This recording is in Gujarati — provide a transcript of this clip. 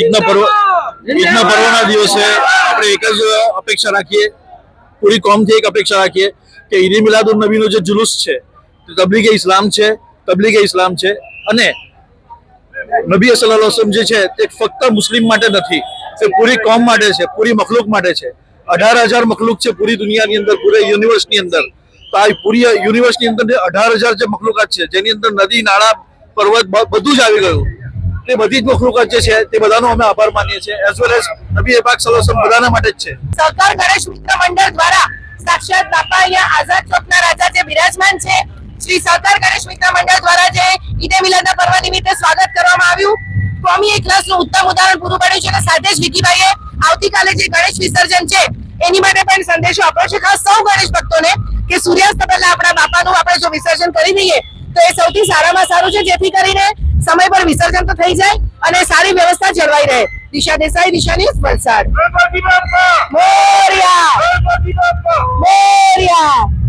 ઈદના પર્વ ઈદના પર્વના દિવસે આપણે એક જ અપેક્ષા રાખીએ. પૂરી કોમથી એક અપેક્ષા રાખીએ કે ઈદ મિલાદુલ નબીનો જે જુલુસ છે તે તબલીગે ઇસ્લામ છે તબલીગે ઇસ્લામ છે અને નબી વસલ્લમ જે છે તે ફક્ત મુસ્લિમ માટે નથી તે પૂરી કોમ માટે છે પૂરી મખલુક માટે છે. અઢાર હજાર મખલુક છે પૂરી દુનિયાની અંદર પૂરે યુનિવર્સની અંદર. તો આ પૂરી યુનિવર્સની અંદર અઢાર હજાર જે મખલુકાત છે જેની અંદર નદી નાળા પર્વત બધું જ આવી ગયું. તે બધી જ મખલુકાત જે છે. તે બધાનો અમે આભાર માનીએ છીએ. એઝ વેલ એઝ નબી પાક સલોસમ બધાના માટે જ છે. સહકાર ગણેશ મિત્ર મંડળ દ્વારા સાક્ષાત બાપા અહીંયા આઝાદ ચોકના રાજા જે બિરાજમાન છે, શ્રી સહકાર ગણેશ મિત્ર મંડળ દ્વારા જે ઈદે મિલાદના પર્વ નિમિત્તે સ્વાગત કરવામાં આવ્યું. કોમી એકલાસનું ઉત્તમ ઉદાહરણ પૂરું પાડ્યું છે અને સાથે જ વિકીભાઈએ આવતીકાલે જે ગણેશ વિસર્જન છે, એની માટે પણ સંદેશો આપ્યો છે. ખાસ સૌ ગણેશ ભક્તોને કે સૂર્યાસ્ત પહેલા આપણા બાપાનું આપણે જો વિસર્જન કરી દઈએ, તો એ સૌથી સારામાં સારું છે. જેથી કરીને સમય પર વિસર્જન તો થઈ જાય અને સારી વ્યવસ્થા જળવાઈ રહે. દિશા દેસાઈ દિશા ન્યૂઝ વલસાડ. મોરિયા. મોરિયા.